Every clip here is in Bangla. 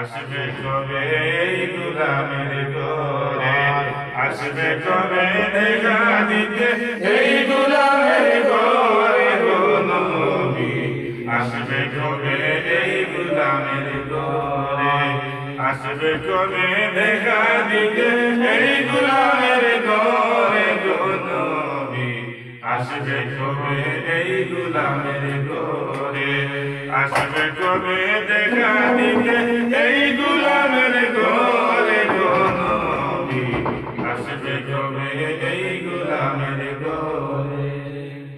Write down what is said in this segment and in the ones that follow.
আসবে কবে গুলামের ঘরে? আসবে কবে দেখা দিতে? এই গুলামের গো নবী। আসবে কবে এই গুলামের ঘরে? আসবে কবে দেখা দিতে? এই গুলামের আসবে কবে এই গুলামের ঘরে। আসবে কবে দেখা দিতে এই গুলামের ঘরে গো নবী আসবে কবে এই গুলামের ঘরে।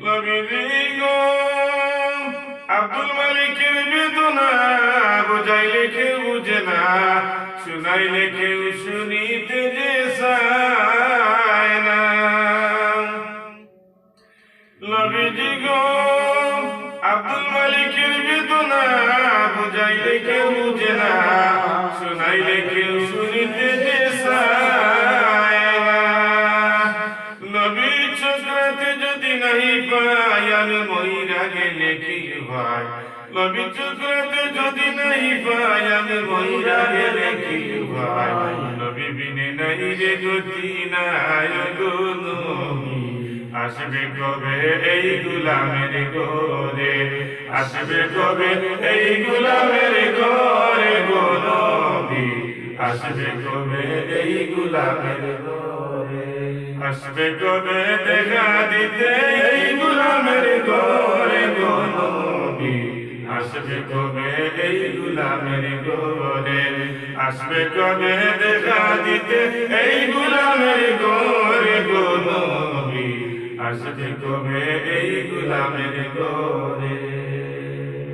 নবীজি গো, আব্দুল মালিকের বেদনা বুঝাইলে কেউ বুঝে না। শুনাইলে কেউ শুনিতে যে নবীজি গো, আব্দুল মালিকের বেদনা বুঝাইলে কেউ বুঝে না, শুনাইলে কেউ শুনিতে যে নবী চক্রাতে যদি নাহি পাই আমি মহিরা গেলে কি হয়? নবী চক্রাতে যদি নাহি পাই আমি মহিরা গেলে কি হয়? নবী বিনে নাই রে গতি নাই গো। আসবে কবে এই গুলামের ঘরে? আসবে কবে এই গুলামের ঘরে গো নবী? আসবে কবে এই গুলামের ঘরে? আসবে কবে দেখা দিতে এই গুলামের ঘরে গো নবী? আসবে কবে এই গুলামের ঘরে? আসবে কবে দেখা দিতে এই গুলামের ঘরে? গো নবী এই গুলামের ঘরে